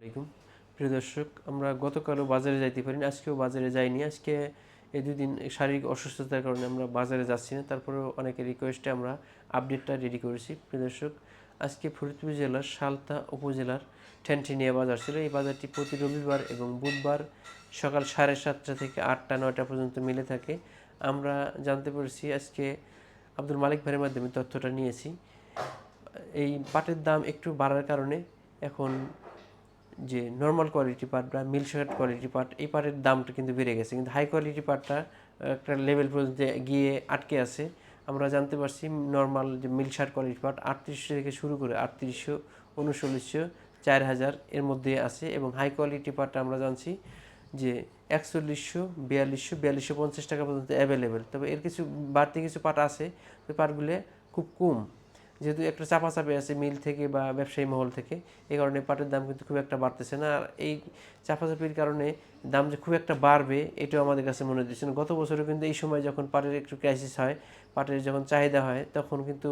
আলাইকুম। প্রিয় দর্শক, আমরা গতকালও বাজারে যাইতে পারিনি, আজকেও বাজারে যাইনি। আজকে এই দুদিন শারীরিক অসুস্থতার কারণে আমরা বাজারে যাচ্ছি না, তারপরেও অনেকের রিকোয়েস্টে আমরা আপডেটটা রেডি করেছি। প্রিয় দর্শক, আজকে ফরিদপুর জেলার সালতা উপজেলার ঠ্যানঠিনিয়া বাজার ছিল। এই বাজারটি প্রতি রবিবার এবং বুধবার সকাল সাড়ে সাতটা থেকে আটটা, নয়টা পর্যন্ত মিলে থাকে। আমরা জানতে পেরেছি আজকে আব্দুল মালিক ভাইয়ের মাধ্যমে তথ্যটা নিয়েছি। এই পাটের দাম একটু বাড়ার কারণে এখন যে নর্মাল কোয়ালিটি পার্ট বা মিল শার্ট কোয়ালিটি পার্ট এই পাটের দামটা কিন্তু বেড়ে গেছে। কিন্তু হাই কোয়ালিটি পার্টটা একটা লেভেল পর্যন্ত গিয়ে আটকে আছে, আমরা জানতে পারছি নর্মাল যে মিল শার্ট কোয়ালিটি পার্ট আটত্রিশশো থেকে শুরু করে আটত্রিশশো উনচল্লিশশো চার হাজার এর মধ্যে আছে এবং হাই কোয়ালিটি পাটটা আমরা জানছি যে একচল্লিশশো, বিয়াল্লিশশো বিয়াল্লিশশো পঞ্চাশ টাকা পর্যন্ত অ্যাভেলেবেল তবে এর কিছু বাড়তি কিছু পাট আছে, ওই পাটগুলো খুব কম। যেহেতু একটা চাপাচাপি আছে মিল থেকে বা ব্যবসায়ী মহল থেকে এই কারণে পাটের দাম কিন্তু খুব একটা বাড়তেছে না। আর এই চাপাচাপির কারণে দাম যে খুব একটা বাড়বে, এটাও আমাদের কাছে মনে হচ্ছে না। গত বছরও কিন্তু এই সময় যখন পাটের একটু ক্রাইসিস হয়, পাটের যখন চাহিদা হয়, তখন কিন্তু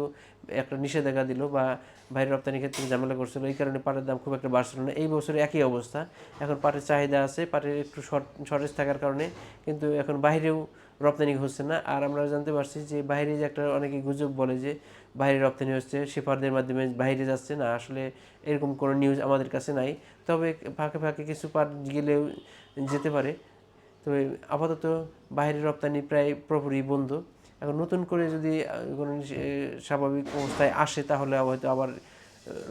একটা নিষেধাজ্ঞা দিল বা বাইরের রপ্তানির ক্ষেত্রে ঝামেলা করছিল। এই কারণে পাটের দাম খুব একটা বাড়ছিল না। এই বছরে একই অবস্থা। এখন পাটের চাহিদা আছে, পাটের একটু শর্ট শর্টেজ থাকার কারণে কিন্তু এখন বাইরেও রপ্তানি হচ্ছে না। আর আমরা জানতে পারছি যে বাইরে যে একটা অনেকে গুজব বলে যে বাইরে রপ্তানি হচ্ছে শিপারদের মাধ্যমে বাইরে যাচ্ছে না। আসলে এরকম কোনো নিউজ আমাদের কাছে নাই। তবে ফাঁকে ফাঁকে কিছু পাট গেলেও যেতে পারে। তবে আপাতত বাইরের রপ্তানি প্রায় পুরোপুরি বন্ধ। এখন নতুন করে যদি কোনো স্বাভাবিক অবস্থায় আসে, তাহলে হয়তো আবার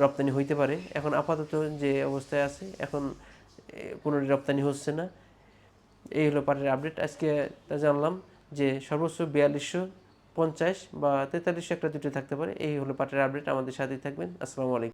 রপ্তানি হইতে পারে। এখন আপাতত যে অবস্থায় আছে, এখন কোনো রপ্তানি হচ্ছে না। এই হলো পাটের আপডেট আজকে তা জানলাম যে সর্বোচ্চ বিয়াল্লিশশো পঞ্চাশ বা তেতাল্লিশশো একটা দুটো থাকতে পারে। এই হলো পাটের আপডেট আমাদের সাথেই থাকবেন। আসসালামু আলাইকুম।